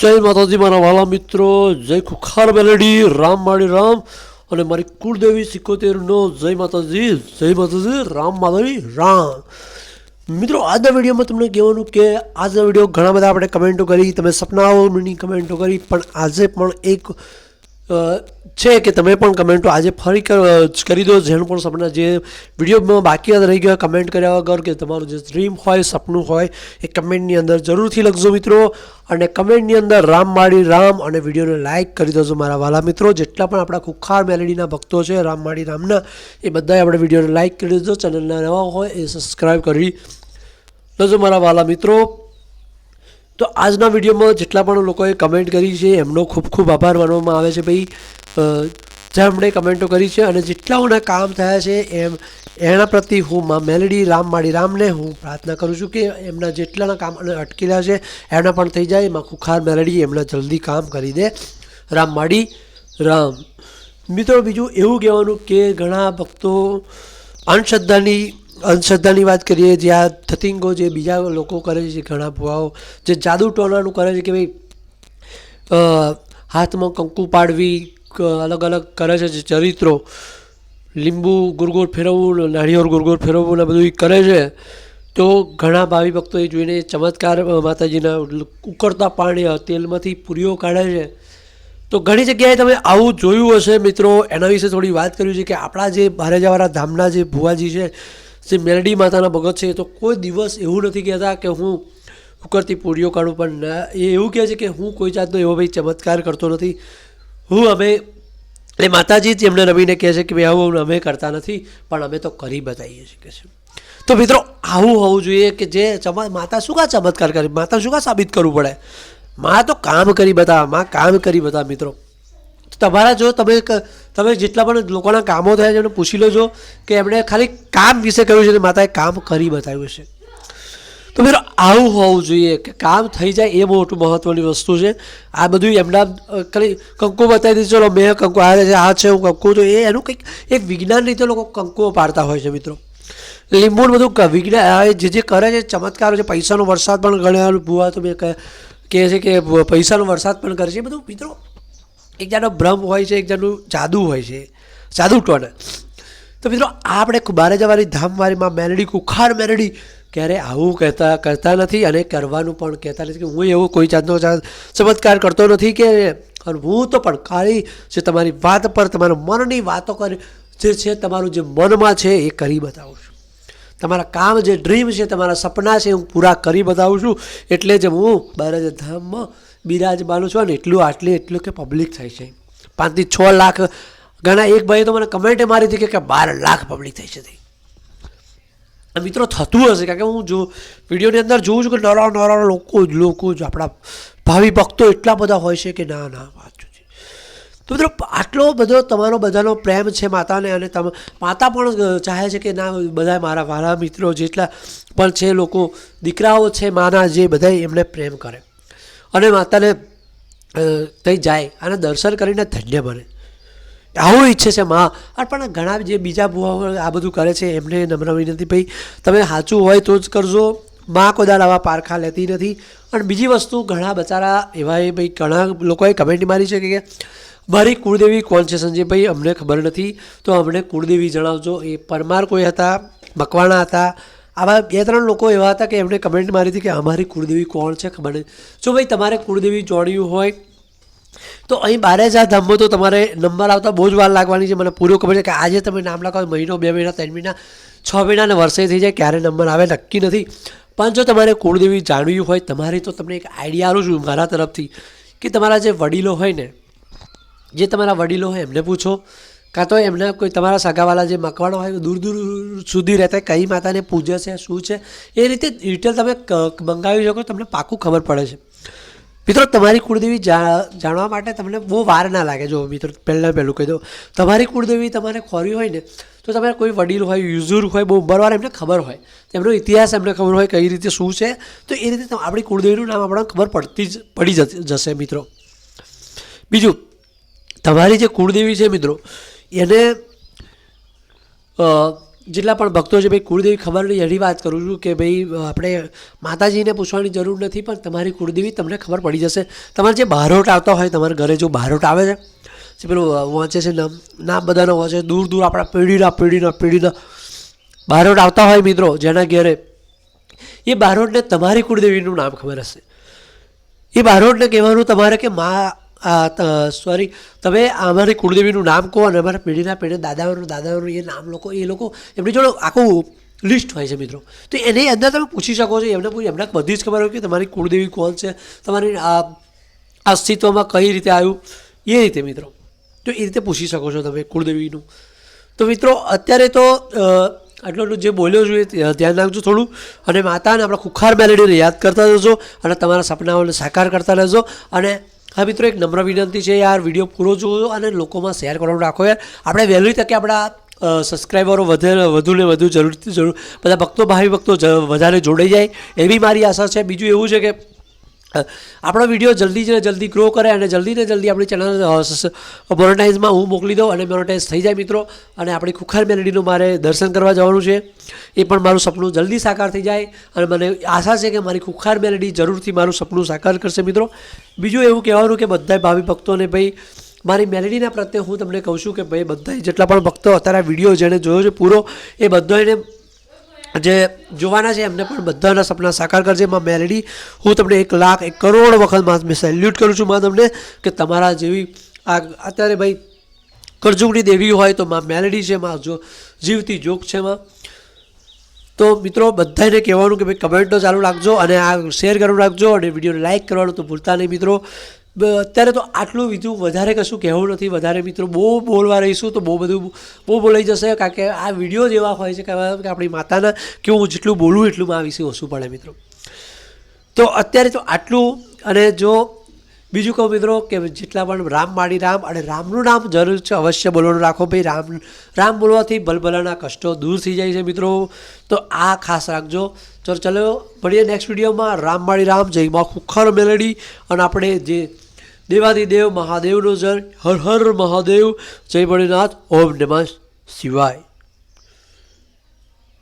જય માતાજી, મારા વાલા મિત્રો, જય ખુખાર મેલેડી રામ માળી રામ. અને મારી કુળદેવી સિકોતેરનો જય માતાજી જય માતાજી, રામ માધવી રામ. મિત્રો, આજના વિડીયોમાં તમને કહેવાનું કે આજના વીડિયો ઘણા બધા આપણે કમેન્ટો કરી, તમે સપનાઓની કમેન્ટો કરી, પણ આજે પણ એક છે કે તમે પણ કમેન્ટો આજે ફરી કરી દો. જેનું પણ સપના, જે વિડીયોમાં બાકી રહી ગયા, કમેન્ટ કર્યા વગર કે તમારું જે ડ્રીમ હોય, સપનું હોય, એ કમેન્ટની અંદર જરૂરથી લખજો મિત્રો. અને કમેન્ટની અંદર રામ માળી રામ અને વિડીયોને લાઇક કરી દેજો મારા વાલા મિત્રો. જેટલા પણ આપણા ખુખાર મેલેડીના ભક્તો છે, રામ માળી રામના, એ બધાએ આપણે વિડીયોને લાઇક કરી દેજો. ચેનલના નવા હોય એ સબસ્ક્રાઈબ કરી દેજો મારા વાલા મિત્રો. તો આજના વિડીયોમાં જેટલા પણ લોકોએ કમેન્ટ કરી છે, એમનો ખૂબ ખૂબ આભાર માનવામાં આવે છે ભાઈ. જેમણે કમેન્ટો કરી છે અને જેટલાઓના કામ થયા છે, એમ, એના પ્રતિ હું મા, મેલેડી રામ માળી રામને હું પ્રાર્થના કરું છું કે એમના જેટલાના કામ અટકેલા છે એમના પણ થઈ જાય. એમાં ખુખાર મેલેડી એમના જલ્દી કામ કરી દે. રામ માળી, રામ. મિત્રો, બીજું એવું કહેવાનું કે ઘણા ભક્તો અંધશ્રદ્ધાની અંધશ્રદ્ધાની વાત કરીએ જ્યાં થતિંગો જે બીજા લોકો કરે છે ઘણા ભુવાઓ, જે જાદુ ટોનાનું કરે છે કે ભાઈ હાથમાં કંકુ પાડવી અલગ અલગ કરે છે, જે ચરિત્રો, લીંબુ ગુરગોળ ફેરવવું, નાળિયેર ગુરગોળ ફેરવવું ને બધું કરે છે, તો ઘણા ભાવિ ભક્તો એ જોઈને ચમત્કાર માતાજીના ઉકળતા પાણી તેલમાંથી પૂરીઓ કાઢે છે. તો ઘણી જગ્યાએ તમે આવું જોયું હશે મિત્રો, એના વિશે થોડી વાત કરવી છે કે આપણા જે બારેજાવાળા ધામના જે ભુવાજી છે જે મેલડી માતાના ભગત છે તો કોઈ દિવસ એવું નથી કહેતા કે હું કુકરથી પૂરીઓ કાઢું, પણ ના, એ એવું કહે છે કે હું કોઈ જાતનો એવો ભાઈ ચમત્કાર કરતો નથી. હું, અમે, એ માતાજી જ એમને રમીને કહે છે કે ભાઈ આવું અમે કરતા નથી, પણ અમે તો કરી બતાવીએ છીએ કે છે. તો મિત્રો, આવું હોવું જોઈએ કે જે ચમા, માતા શું કા ચમત્કાર કરી? માતા શું કા સાબિત કરવું પડે? માં તો કામ કરી બતાવે માં કામ કરી બતાવે મિત્રો. તમારા જો તમે તમે જેટલા પણ લોકોના કામો થયા છે એમને પૂછી લેજો કે એમણે ખાલી કામ વિશે કહ્યું છે અને માતાએ કામ કરી બતાવ્યું છે. તો મિત્રો, આવું હોવું જોઈએ કે કામ થઈ જાય એ મોટું મહત્ત્વની વસ્તુ છે. આ બધું એમના ખાલી કંકુ બતાવી દીધું ચલો, મેં કંકુ આ છે આ છે, હું કંકુ તો એ એનું કંઈક એક વિજ્ઞાન રીતે લોકો કંકુઓ પાડતા હોય છે મિત્રો. લીંબુ ને બધું વિજ્ઞાન જે જે કરે છે, ચમત્કારો છે, પૈસાનો વરસાદ પણ ઘણા ભૂવા તો મેં કહે છે કે પૈસાનો વરસાદ પણ કરે છે. બધું મિત્રો એક જાતનો ભ્રમ હોય છે એક જાતનું જાદુ હોય છે, જાદુ ટોન. તો મિત્રો, આપણે બારે જવાની ધામવારીમાં મેલડી, કુખાર મેલડી ક્યારે આવું કહેતા, કરતા નથી અને કરવાનું પણ કહેતા નથી કે હું એવો કોઈ જાતનો ચમત્કાર કરતો નથી કે હું તો પણ ખાલી જે તમારી વાત પર, તમારા મનની વાતો કરી, જે છે, તમારું જે મનમાં છે એ કરી બતાવું છું. તમારા કામ જે, ડ્રીમ છે, તમારા સપના છે, હું પૂરા કરી બતાવું છું. એટલે જ હું બારે ધામમાં બિરાજમાનું છો ને, એટલું આટલી એટલું કે પબ્લિક થાય છે. પાંચથી છ લાખ ઘણા એક ભાઈએ તો મને કમેન્ટ મારી હતી કે- બાર લાખ પબ્લિક થઈ છે તે. મિત્રો થતું હશે, કારણ કે હું જો વિડીયોની અંદર જોઉં છું કે નરા નરા લોકો જ લોકો જ, આપણા ભાવિ ભક્તો એટલા બધા હોય છે કે ના ના, વાત છે તો મિત્રો, આટલો બધો તમારો બધાનો પ્રેમ છે માતાને અને તમે માતા પણ ચાહે છે કે ના બધા મારા વાળા મિત્રો જેટલા પણ છે લોકો, દીકરાઓ છે માના, જે બધા એમને પ્રેમ કરે. અને માતાને ત્યાં જાય અને દર્શન કરીને ધન્ય બને. આવું ઈચ્છે છે મા. પણ ઘણા જે બીજા ભુવાઓ આ બધું કરે છે, એમને નમ્ર વિનંતી, ભાઈ, તમે સાચું હોય તો જ કરજો. મા કોદાળ આવા પારખા લેતી નથી. અને બીજી વસ્તુ, ઘણા બચારા એવા એ ભાઈ ઘણા લોકોએ કમેન્ટ મારી છે કે મારી કુળદેવી કોણ છે સંજયભાઈ અમને ખબર નથી. તો અમને કુળદેવી જણાવજો. એ પરમાર કોઈ હતા, મકવાણા હતા. આવા બે ત્રણ લોકો એવા હતા કે એમણે કમેન્ટ મારી હતી કે અમારી કુળદેવી કોણ છે ખબર નહીં. જો ભાઈ તમારે કુળદેવી જોડ્યું હોય, તો અહીં બારે જા ધામમાં તો તમારે નંબર આવતા બહુ જ વાર લાગવાની છે. મને પૂરું ખબર છે કે આજે તમે નામ લખાવો મહિનો, બે મહિના, ત્રણ મહિના, છ મહિના અને વર્ષે થઈ જાય, ક્યારે નંબર આવે નક્કી નથી. પણ જો તમારે કુળદેવી જાણવી હોય, તમારી તો તમને એક આઈડિયા આવું છું મારા તરફથી, કે તમારા જે વડીલો હોય ને, જે તમારા વડીલો હોય એમને પૂછો કાં તો એમના કોઈ તમારા સગાવાલા જે મકવાણા હોય, દૂર દૂર સુધી રહેતા, કઈ માતાને પૂજે છે, શું છે, એ રીતે ડિટેલ તમે મંગાવી શકો, તમને પાક્કું ખબર પડે છે. મિત્રો, તમારી કુળદેવી જાણવા માટે તમને બહુ વાર ના લાગે. જો મિત્રો, પહેલાં પહેલું કહી દઉં. તમારી કુળદેવી તમારે ખોરી હોય ને, તો તમારે કોઈ વડીલ હોય, યુઝુર હોય, બહુ ઉંમરવાર એમને ખબર હોય. એમનો ઇતિહાસ એમને ખબર હોય કઈ રીતે શું છે. તો એ રીતે આપણી કુળદેવીનું નામ આપણને ખબર પડતી જ, પડી જશે મિત્રો. બીજું, તમારી જે કુળદેવી છે મિત્રો એને જેટલા પણ ભક્તો છે, ભાઈ કુળદેવી ખબર નહીં, એની વાત કરું છું કે ભાઈ આપણે માતાજીને પૂછવાની જરૂર નથી, પણ તમારી કુળદેવી તમને ખબર પડી જશે. તમારે જે બહારોટ આવતા હોય, તમારા ઘરે જો બહારોટ આવે છે, જે પેલું વાંચે છે, નામ નામ બધાનો વાંચે, દૂર દૂર આપણા પેઢીના પેઢીના પેઢીના બહારોટ આવતા હોય મિત્રો, જેના ઘેરે, એ બારોટને તમારી કુળદેવીનું નામ ખબર હશે. એ બારોટને કહેવાનું તમારે કે મા સોરી તમે અમારી કુળદેવીનું નામ કહો અને અમારા પેઢીના પેઢી દાદાઓનું દાદાઓનું એ નામ લોકો એ લોકો એમની જોડે આખું લિસ્ટ હોય છે મિત્રો. તો એની અંદર તમે પૂછી શકો છો, એમને પૂછી, એમને બધી જ ખબર હોય કે તમારી કુળદેવી કોણ છે, તમારી અસ્તિત્વમાં કઈ રીતે આવ્યું, એ રીતે મિત્રો. તો એ રીતે પૂછી શકો છો તમે કુળદેવીનું. તો મિત્રો, અત્યારે તો આટલું જે બોલ્યો છું એ ધ્યાન રાખજો થોડું અને માતાને આપણા ખુખાર મેલેડીને યાદ કરતા રહેજો અને તમારા સપનાઓને સાકાર કરતા રહેજો અને હા, મિત્રો, એક નમ્ર વિનંતી છે યાર, વીડિયો પૂરો જોયો અને લોકોમાં શેર કરવાનું રાખો યાર. આપણે વહેલી તકે આપણા સબસ્ક્રાઈબરો વધે, વધુ ને વધુ જરૂરથી જરૂર, બધા ભક્તો, ભાવિ ભક્તો વધારે જોડાઈ જાય, એવી મારી આશા છે. બીજું એવું છે કે આપણો વીડિયો જલ્દી ને જલ્દી ગ્રો કરે અને જલ્દી ને જલ્દી આપણી ચેનલ મોનેટાઇઝમાં હું મોકલી દઉં અને મોનેટાઇઝ થઈ જાય મિત્રો. અને આપણી ખુખાર મેલેડીનું મારે દર્શન કરવા જવાનું છે. એ પણ મારું સપનું જલ્દી સાકાર થઈ જાય અને મને આશા છે કે મારી ખુખાર મેલેડી જરૂરથી મારું સપનું સાકાર કરશે મિત્રો. બીજું એવું કહેવાનું કે બધા ભાવિ ભક્તોને ભાઈ, મારી મેલેડીના પ્રત્યે હું તમને કહું છું કે ભાઈ બધા જેટલા પણ ભક્તો અત્યારે વીડિયો જેણે જોયો છે પૂરો, એ બધાને જે જોવાના છે, એમને પણ બધાના સપના સાકાર કરજે. માં મેલડી, હું તમને એક લાખ, એક કરોડ વખતમાં સેલ્યુટ કરું છું માં તમને, કે તમારા જેવી આ અત્યારે ભાઈ કરજુગની દેવી હોય તો માં મેલેડી છે, માં જો જીવતી જોગ છે, માં. તો મિત્રો બધાને કહેવાનું કે ભાઈ કમેન્ટો ચાલુ રાખજો અને આ શેર કરવાનું રાખજો અને વિડીયોને લાઇક કરવાનું તો ભૂલતા નહીં મિત્રો. અત્યારે તો આટલું બીજું વધારે કશું કહેવું નથી. વધારે મિત્રો બહુ બોલવા રહીશું તો બહુ બધું બહુ બોલાઈ જશે. કારણ કે આ વીડિયો જેવા હોય છે કે આપણી માતાના કે હું જેટલું બોલું એટલું મારા વિશે ઓછું પડે મિત્રો. તો અત્યારે તો આટલું અને જો બીજું કહું મિત્રો કે જેટલા પણ રામ માળી રામ અને રામનું નામ જરૂર છે અવશ્ય બોલવાનું રાખો ભાઈ. રામ રામ બોલવાથી ભલભલાના કષ્ટો દૂર થઈ જાય છે મિત્રો. તો આ ખાસ રાખજો. ચલો ચલો, મળીએ નેક્સ્ટ વિડીયોમાં રામ માળી રામ, જય માં ખુખર મેલડી. અને આપણે જે દેવાદિદેવ મહાદેવનો જય. હર હર મહાદેવ. જય ભોળેનાથ. ઓમ નમઃ શિવાય.